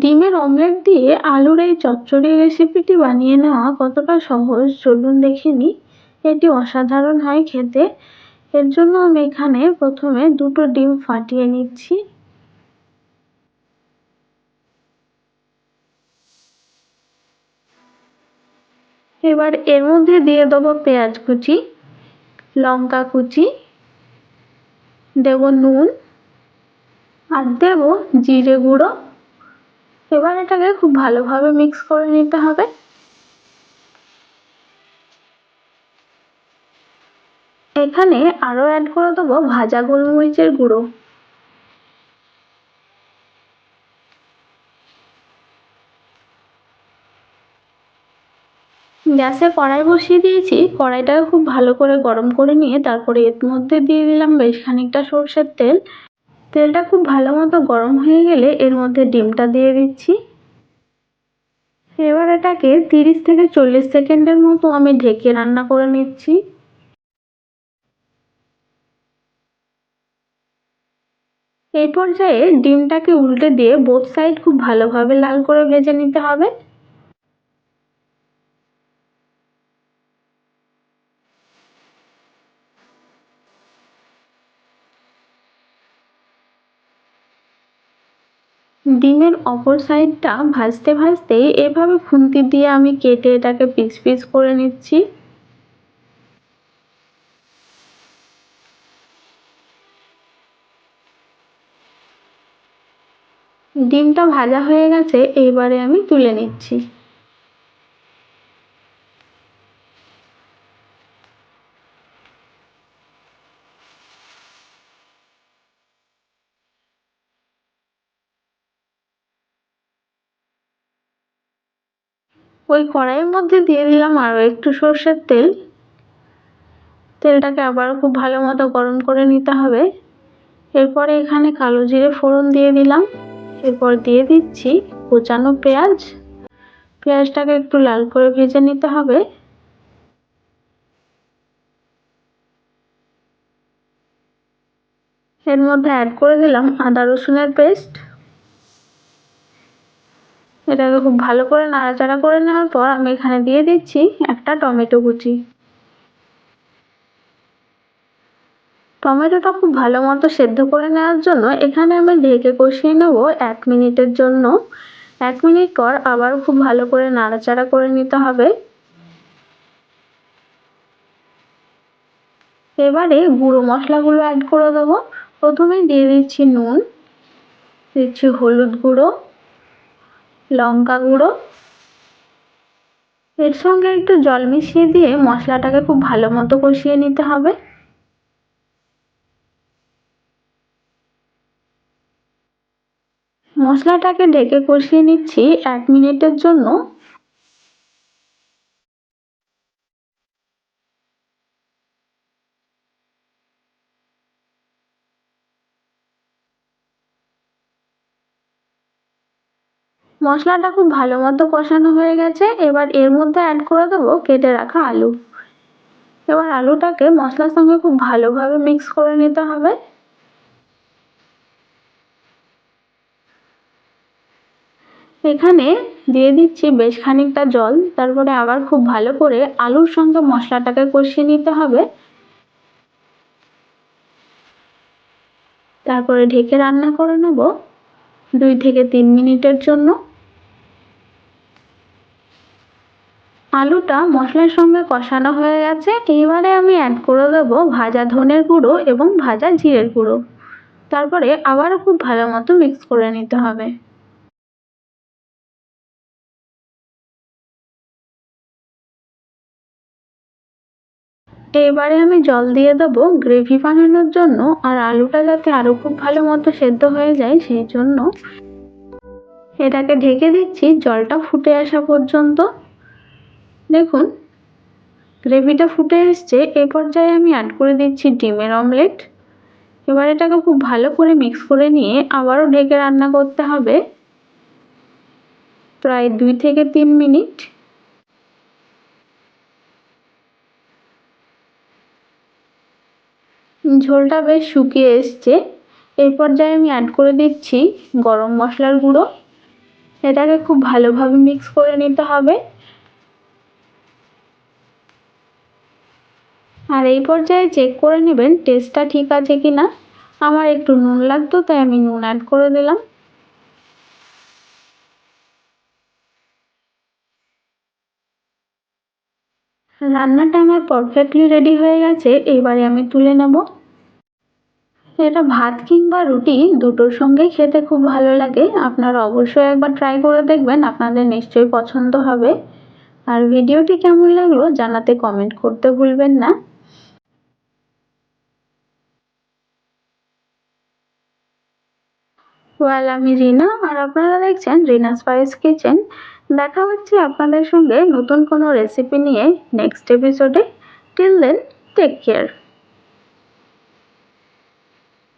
ডিমের অমলেট দিয়ে আলুর এই চচ্চড়ি রেসিপিটি বানিয়ে নেওয়া কতটা সহজ চলুন দেখে নিই। এটি অসাধারণ হয় খেতে। এর জন্য আমি এখানে প্রথমে দুটো ডিম ফাটিয়ে নিচ্ছি। এবার এর মধ্যে দিয়ে দেবো পেঁয়াজ কুচি, লঙ্কা কুচি, দেব নুন, আর দেব জিরে গুঁড়ো। এবার এটাকে খুব ভালোভাবে মিক্স করে নিতে হবে। এখানে আরও অ্যাড করে দেবো ভাজা গোলমরিচের গুঁড়ো। গ্যাসে কড়াই বসিয়ে দিয়েছি, কড়াইটাকে খুব ভালো করে গরম করে নিয়ে তারপরে এর মধ্যে দিয়ে দিলাম বেশ খানিকটা সর্ষের তেল। তেলটা খুব ভালো মতো গরম হয়ে গেলে এর মধ্যে ডিমটা দিয়ে দিচ্ছি। এবার এটাকে তিরিশ থেকে চল্লিশ সেকেন্ডের মতো আমি ঢেকে রান্না করে নিচ্ছি। এই পর্যায়ে ডিমটাকে উল্টে দিয়ে বোথ সাইড খুব ভালোভাবে লাল করে ভেজে নিতে হবে। ডিমের অপর সাইডটা ভাজতে ভাজতে এভাবে খুন্তি দিয়ে আমি কেটে এটাকে পিস পিস করে নিচ্ছি। ডিমটা ভাজা হয়ে গেছে, এবারে আমি তুলে নিচ্ছি। ওই কড়াইয়ের মধ্যে দিয়ে দিলাম আরও একটু সর্ষের তেল। তেলটাকে আবার খুব ভালো মতো গরম করে নিতে হবে। এরপরে এখানে কালো জিরে ফোড়ন দিয়ে দিলাম। এরপর দিয়ে দিচ্ছি কোচানো পেঁয়াজ। পেঁয়াজটাকে একটু লাল করে ভেজে নিতে হবে। এর মধ্যে অ্যাড করে দিলাম আদা রসুনের পেস্ট এটাকে খুব ভালো করে নাড়াচাড়া করে নেওয়ার পর আমি এখানে দিয়ে দিচ্ছি একটা টমেটো কুচি। টমেটোটা খুব ভালো মতো সেদ্ধ করে নেওয়ার জন্য এখানে আমি ঢেকে কষিয়ে নেব এক মিনিটের জন্য। এক মিনিট পর আবার খুব ভালো করে নাড়াচাড়া করে নিতে হবে। এবারে গুঁড়ো মশলাগুলো অ্যাড করে দেবো। প্রথমেই দিয়ে দিচ্ছি নুন, দিচ্ছি হলুদ গুঁড়ো। লঙ্কা গুঁড়ো। এর সঙ্গে একটু জল মিশিয়ে দিয়ে মশলাটাকে খুব ভালো মতো কষিয়ে নিতে হবে। মশলাটাকে ঢেকে কষিয়ে নিচ্ছি এক মিনিটের জন্য। মশলাটা খুব ভালো মতো কষানো হয়ে গেছে। এবার এর মধ্যে অ্যাড করে দেবো কেটে রাখা আলু। এবার আলুটাকে মশলার সঙ্গে খুব ভালোভাবে মিক্স করে নিতে হবে। এখানে দিয়ে দিচ্ছি বেশ খানিকটা জল, তারপরে আবার খুব ভালো করে আলুর সঙ্গে মশলাটাকে কষিয়ে নিতে হবে। তারপরে ঢেকে রান্না করে নেব দুই থেকে তিন মিনিটের জন্য। আলুটা মশলার সঙ্গে কষানো হয়ে গেছে। এইবারে আমি অ্যাড করে দেবো ভাজা ধনের গুঁড়ো এবং ভাজা জিরের গুঁড়ো। তারপরে আবার খুব ভালো মতো মিক্স করে নিতে হবে। এবারে আমি জল দিয়ে দেবো গ্রেভি বানানোর জন্য আর আলুটা যাতে আরও খুব ভালো মতো সেদ্ধ হয়ে যায় সেই জন্য এটাকে ঢেকে দিচ্ছি। জলটা ফুটে আসা পর্যন্ত দেখুন গ্রেভিটা ফুটে এসছে, এ পর্যায়ে আমি অ্যাড করে দিচ্ছি ডিমের অমলেট এবার এটাকে খুব ভালো করে মিক্স করে নিয়ে আবারও ঢেকে রান্না করতে হবে প্রায় দুই থেকে তিন মিনিট। ঝোলটা বেশ শুকিয়ে এসছে। এই পর্যায়ে আমি অ্যাড করে দিচ্ছি গরম মশলার গুঁড়ো। এটাকে খুব ভালোভাবে মিক্স করে নিতে হবে। আর এই পর্যায়ে চেক করে নেবেন টেস্টটা ঠিক আছে কি না আমার একটু নুন লাগতো, তাই আমি নুন অ্যাড করে দিলাম। রান্নাটা আমার পারফেক্টলি রেডি হয়ে গেছে, এবারে আমি তুলে নেব। এটা ভাত কিংবা রুটি, দুটোর সঙ্গে খেতে খুব ভালো লাগে। আপনারা অবশ্যই একবার ট্রাই করে দেখবেন, আপনাদের নিশ্চয়ই পছন্দ হবে। আর ভিডিওটি কেমন লাগল জানাতে কমেন্ট করতে ভুলবেন না। ওয়েল, আমি রিনা। আর আপনারা দেখছেন রিনা স্পাইস কিচেন। দেখা হচ্ছে আপনাদের সঙ্গে নতুন কোনো রেসিপি নিয়ে নেক্সট এপিসোডে টিল দেন টেক কেয়ার